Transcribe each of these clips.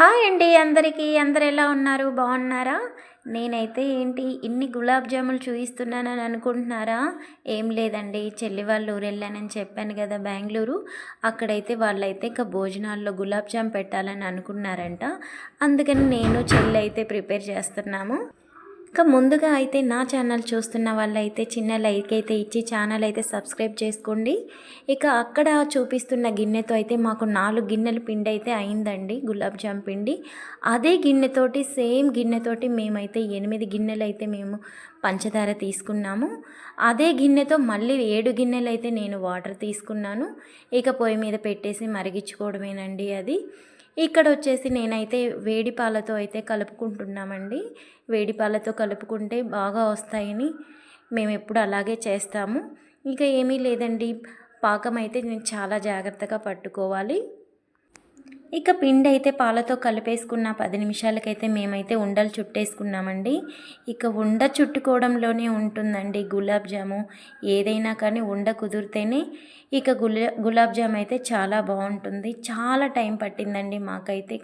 Hi అండి అందరికీ. అందరు ఎలా ఉన్నారు? బాగున్నారా? నేనైతే ఏంటి ఇన్ని గులాబ్ జాములు చూపిస్తున్నానని అనుకుంటున్నారా? ఏం లేదండి చెల్లి వాళ్ళ ఊరు వెళ్ళానని చెప్పాను కదా బెంగళూరు. అక్కడైతే వాళ్ళైతే ఇక భోజనాల్లో గులాబ్ జామ్ పెట్టాలని అనుకున్నారంట. అందుకని నేను చెల్లి అయితే ప్రిపేర్ చేస్తున్నాము. ఇంకా ముందుగా అయితే నా ఛానల్ చూస్తున్న వాళ్ళైతే చిన్న లైక్ అయితే ఇచ్చి ఛానల్ అయితే సబ్స్క్రైబ్ చేసుకోండి. ఇక అక్కడ చూపిస్తున్న గిన్నెతో అయితే మాకు నాలుగు గిన్నెల పిండి అయితే అయిందండి గులాబ్ జామ్ పిండి. అదే గిన్నెతోటి సేమ్ గిన్నెతోటి మేమైతే ఎనిమిది గిన్నెలు అయితే మేము పంచదార తీసుకున్నాము. అదే గిన్నెతో మళ్ళీ ఏడు గిన్నెలు అయితే నేను వాటర్ తీసుకున్నాను. ఇక పొయ్యి మీద పెట్టేసి మరిగించుకోవడమేనండి అది. ఇక్కడ వచ్చేసి నేనైతే వేడి పాలతో అయితే కలుపుకుంటున్నామండి. వేడి పాలతో కలుపుకుంటే బాగా వస్తాయని మేము ఎప్పుడు అలాగే చేస్తాము. ఇంకా ఏమీ లేదండి. పాకం అయితే నేను చాలా జాగ్రత్తగా పట్టుకోవాలి. ఇక పిండి అయితే పాలతో కలిపేసుకున్న పది నిమిషాలకైతే మేమైతే ఉండలు చుట్టేసుకున్నామండి. ఇక ఉండ చుట్టుకోవడంలోనే ఉంటుందండి గులాబ్ జాము. ఏదైనా కానీ ఉండ కుదిరితేనే ఇక గులా గులాబ్ జామ్ అయితే చాలా బాగుంటుంది. చాలా టైం పట్టిందండి మాకైతే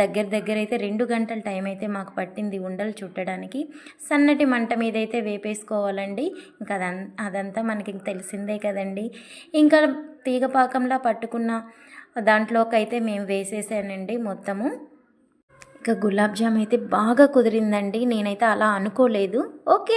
దగ్గర దగ్గర అయితే రెండు గంటల టైం అయితే మాకు పట్టింది ఉండలు చుట్టడానికి. సన్నటి మంట మీద అయితే వేపేసుకోవాలండి. ఇంకా అదంతా మనకి తెలిసిందే కదండి. ఇంకా తీగ పాకంలా పట్టుకున్న దాంట్లోకైతే మేము వేసేసానండి మొత్తము. ఇక గులాబ్ జామ్ అయితే బాగా కుదిరిందండి. నేనైతే అలా అనుకోలేదు. ఓకే.